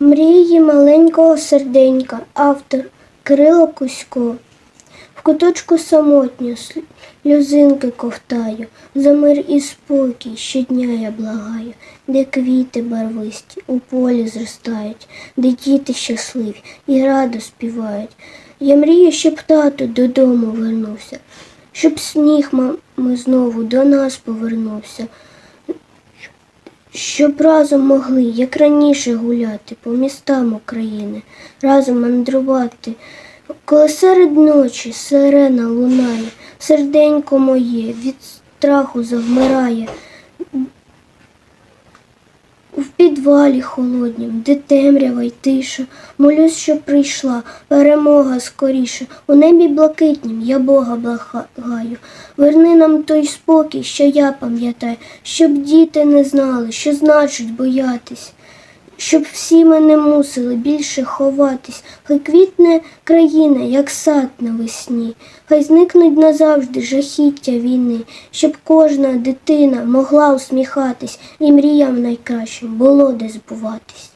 Мрії маленького серденька, автор Кирило Кузько. В куточку самотньо сльозинки ковтаю, за мир і спокій щодня я благаю, де квіти барвисті у полі зростають, де діти щасливі і радо співають. Я мрію, щоб тато додому вернувся, щоб сніг мами знову до нас повернувся, щоб разом могли, як раніше, гуляти по містам України, разом мандрувати. Коли серед ночі сирена лунає, серденько моє від страху завмирає. Підвалі холоднім, де темрява й тиша, молюсь, щоб прийшла перемога скоріше. У небі блакитнім я Бога благаю. Верни нам той спокій, що я пам'ятаю, щоб діти не знали, що значить боятись. Щоб всі ми не мусили більше ховатись, хай квітне країна, як сад навесні, хай зникнуть назавжди жахіття війни, щоб кожна дитина могла усміхатись і мріям найкращим було де збуватись.